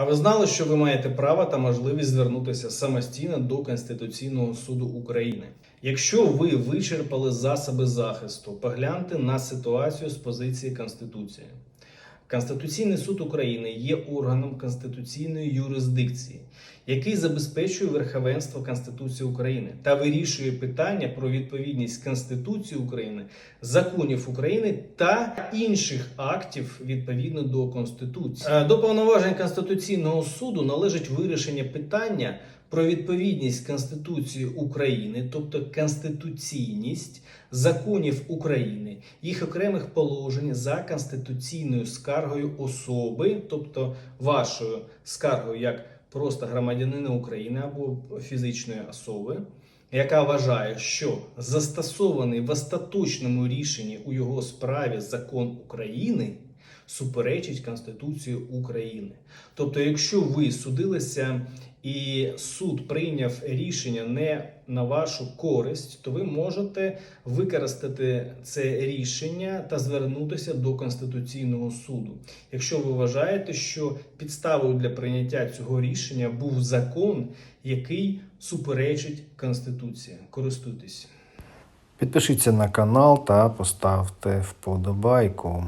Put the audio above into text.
А ви знали, що ви маєте право та можливість звернутися самостійно до Конституційного суду України? Якщо ви вичерпали засоби захисту, погляньте на ситуацію з позиції Конституції. Конституційний суд України є органом конституційної юрисдикції, який забезпечує верховенство Конституції України та вирішує питання про відповідність Конституції України, законів України та інших актів відповідно до Конституції. Е, До повноважень Конституційного суду належить вирішення питання про відповідність Конституції України, тобто конституційність законів України, їх окремих положень за конституційною скаргою особи, тобто вашою скаргою як просто громадянина України або фізичної особи, яка вважає, що застосований в остаточному рішенні у його справі закон України суперечить Конституції України. Тобто, якщо ви судилися і суд прийняв рішення не на вашу користь, то ви можете використати це рішення та звернутися до Конституційного суду. Якщо ви вважаєте, що підставою для прийняття цього рішення був закон, який суперечить Конституції. Користуйтесь. Підпишіться на канал та поставте вподобайку.